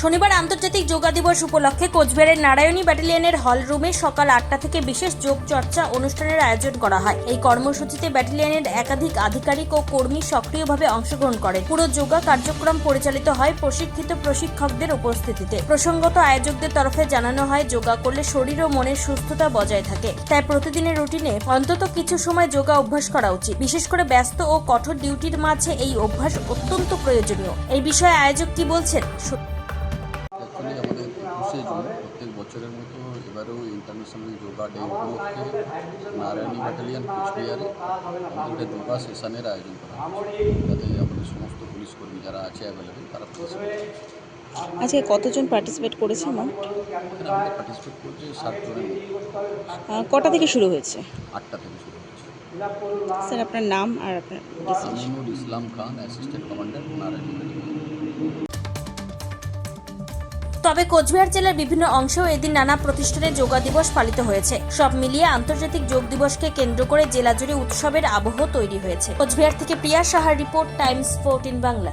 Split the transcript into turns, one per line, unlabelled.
শনিবার আন্তর্জাতিক যোগা দিবস উপলক্ষে কোচবিহারের নারায়ণী ব্যাটালিয়নের হল রুমে সকাল আটটা থেকে বিশেষ যোগ চর্চা অনুষ্ঠানের আয়োজন করা হয়। এই কর্মসূচিতে ব্যাটালিয়নের একাধিক আধিকারিক ও কর্মী সক্রিয়ভাবে অংশগ্রহণ করেন। পুরো যোগা কার্যক্রম পরিচালিত হয় প্রশিক্ষিত প্রশিক্ষকদের উপস্থিতিতে। প্রসঙ্গত আয়োজকদের তরফে জানানো হয়, যোগা করলে শরীর ও মনের সুস্থতা বজায় থাকে। তাই প্রতিদিনের রুটিনে অন্তত কিছু সময় যোগা অভ্যাস করা উচিত। বিশেষ করে ব্যস্ত ও কঠোর ডিউটির মাঝে এই অভ্যাস অত্যন্ত প্রয়োজনীয়। এই বিষয়ে আয়োজক কি বলছেন?
বছরের মতো এবারেও ইন্টারন্যাশনাল যোগা ডে উপলক্ষে নারায়ণী ব্যাটালিয়ান কোচবিহারে আমাদের একটা যোগা সেশনের আয়োজন করা যাতে আমাদের সমস্ত পুলিশ কর্মী যারা আছে অ্যাভেলেবেল তারা
আজকে কতজন পার্টিসিপেট করেছে
পার্টিসিপেট
কটা থেকে শুরু হয়েছে?
আটটা থেকে শুরু হয়েছে।
স্যার আপনার নাম আর আপনার
ইসলাম খান অ্যাসিস্ট্যান্ট কমান্ডার নারায়ণী।
তবে কোচবিহার জেলার বিভিন্ন অংশেও এদিন নানা প্রতিষ্ঠানে যোগা দিবস পালিত হয়েছে। সব মিলিয়ে আন্তর্জাতিক যোগ দিবসকে কেন্দ্র করে জেলা জুড়ে উৎসবের আবহ তৈরি হয়েছে। কোচবিহার থেকে প্রিয়া সাহার রিপোর্ট, টাইমস, ফোরটিন বাংলা।